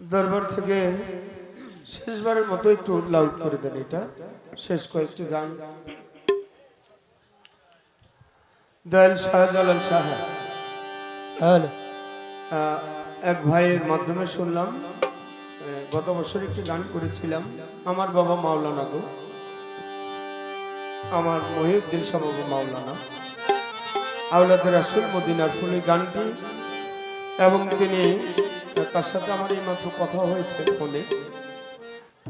দরবার থেকে শেষবারের মতো একটু লাউড করে দেন এটা। শেষ কয়েকটি গান। দয়াল শাহজালাল শাহ আহ, এক ভাইয়ের মাধ্যমে শুনলাম। গত বছর একটি গান করেছিলাম আমার বাবা মাওলানা গো। আমার মহিউদ্দিন শাহ বাবা মাওলানা। আউলাদের আসল মদিনার ফুল গানটি এবং তিনি তার সাথে আমার এই মাত্র কথা হয়েছে ফোনে।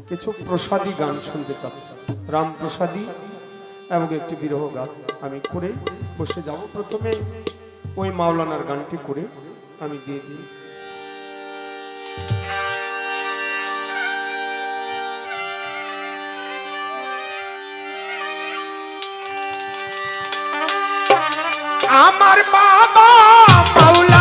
কিছু প্রসাদী গান শুনতে চাচ্ছি। রাম এবং একটি বিরহ গান। আমি করে বসে যাব। প্রথমে ওই মাওলানার গানটি করে আমি দিয়ে দিই। আমার বাবা মাওলানা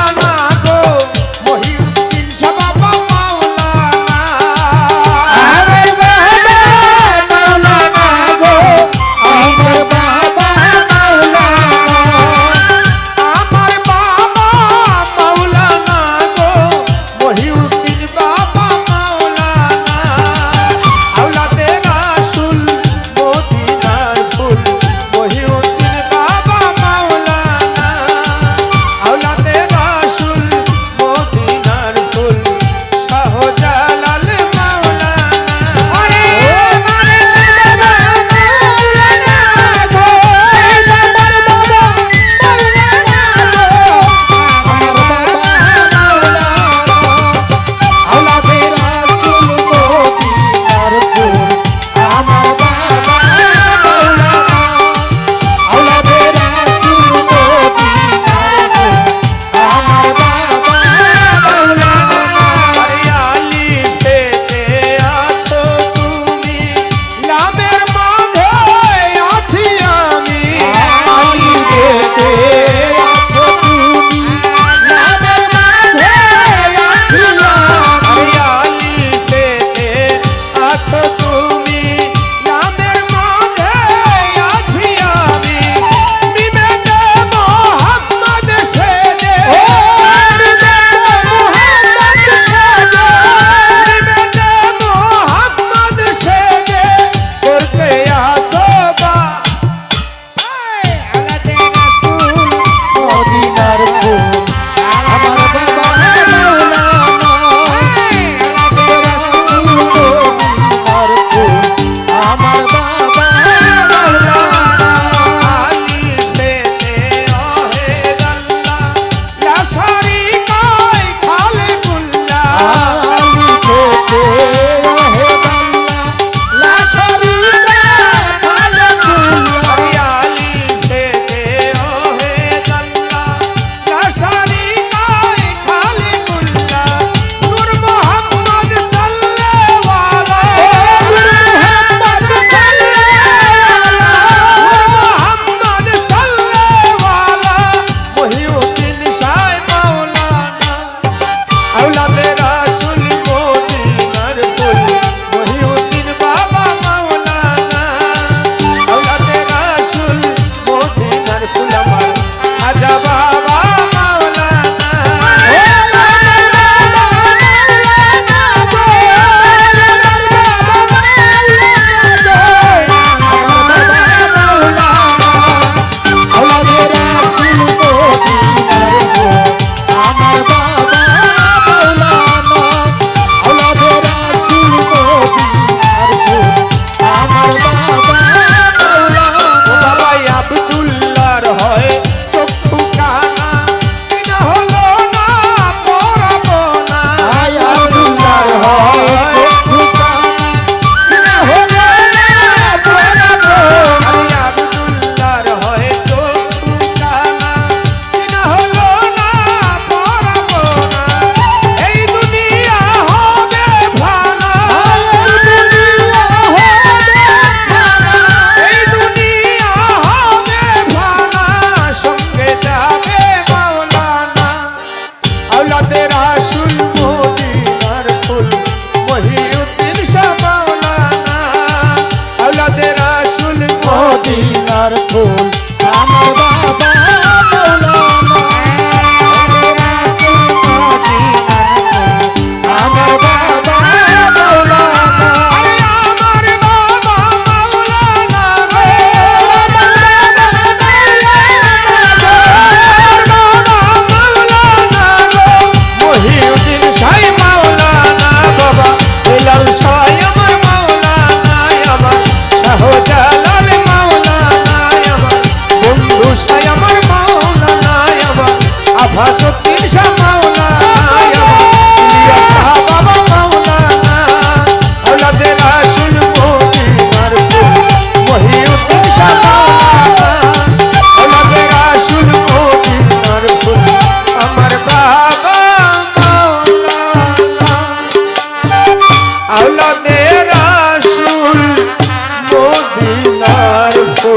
মদিনার ফুল।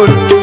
amor.